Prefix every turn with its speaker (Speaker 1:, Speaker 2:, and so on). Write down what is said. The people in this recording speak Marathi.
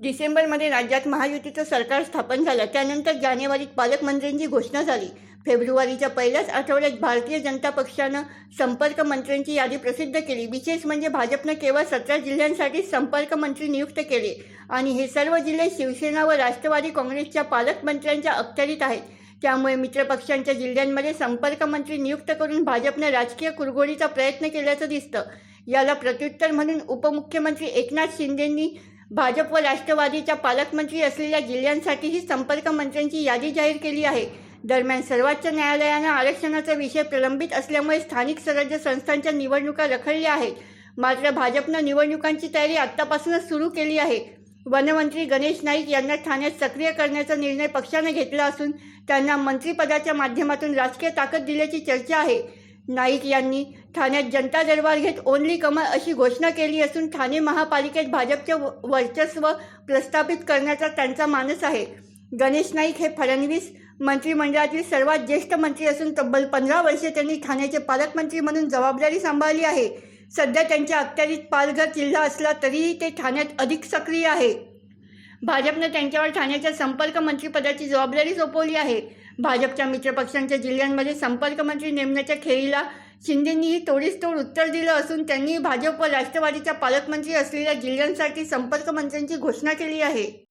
Speaker 1: डिसेंबरमध्ये राज्यात महायुतीचं सरकार स्थापन झालं. त्यानंतर जानेवारीत पालकमंत्र्यांची घोषणा झाली. फेब्रुवारीच्या पहिल्याच आठवड्यात भारतीय जनता पक्षानं संपर्क मंत्र्यांची यादी प्रसिद्ध केली. विशेष म्हणजे भाजपनं केवळ सतरा जिल्ह्यांसाठी संपर्क मंत्री नियुक्त केले. आणि हे सर्व जिल्हे शिवसेना व राष्ट्रवादी काँग्रेसच्या पालकमंत्र्यांच्या अखत्यारीत आहेत. त्यामुळे मित्रपक्षांच्या जिल्ह्यांमध्ये संपर्कमंत्री नियुक्त करून भाजपनं राजकीय कुरघोडीचा प्रयत्न केल्याचं दिसतं. याला प्रत्युत्तर म्हणून उपमुख्यमंत्री एकनाथ शिंदेंनी भाजप व राष्ट्रवादीच्या पालकमंत्री असलेल्या जिल्ह्यांसाठीही संपर्क मंत्र्यांची यादी जाहीर केली आहे. दरम्यान सर्वोच्च न्यायालयानं आरक्षणाचा विषय प्रलंबित असल्यामुळे स्थानिक स्वराज्य संस्थांच्या निवडणुका रखडल्या आहेत. मात्र भाजपनं निवडणुकांची तयारी आत्तापासूनच सुरू केली आहे. वनमंत्री गणेश नाईक यांना ठाण्यात सक्रिय करण्याचा निर्णय पक्षानं घेतला असून त्यांना मंत्रिपदाच्या माध्यमातून राजकीय ताकद दिल्याची चर्चा आहे. नाईक यांनी ठाण्यात जनता दरबार घेत ओनली कमळ अशी घोषणा केली असून ठाणे महापालिकेत भाजपचे व- वर्चस्व प्रस्थापित करण्याचा त्यांचा मानस आहे. गणेश नाईक हे फडणवीस मंत्रिमंडळातील सर्वात ज्येष्ठ मंत्री असून तब्बल पंधरा वर्षे त्यांनी ठाण्याचे पालकमंत्री म्हणून जबाबदारी सांभाळली आहे. सध्या त्यांच्या अखत्यारीत पालघर जिल्हा असला तरीही ते ठाण्यात अधिक सक्रिय आहे. भाजपनं त्यांच्यावर ठाण्याच्या संपर्क मंत्रिपदाची जबाबदारी सोपवली आहे. भाजपच्या मित्रपक्षांच्या जिल्ह्यांमध्ये संपर्कमंत्री नेमण्याच्या खेळीला शिंदेंनीही तोडीस तोड उत्तर दिलं असून त्यांनी भाजप व राष्ट्रवादीच्या पालकमंत्री असलेल्या जिल्ह्यांसाठी संपर्कमंत्र्यांची घोषणा केली आहे.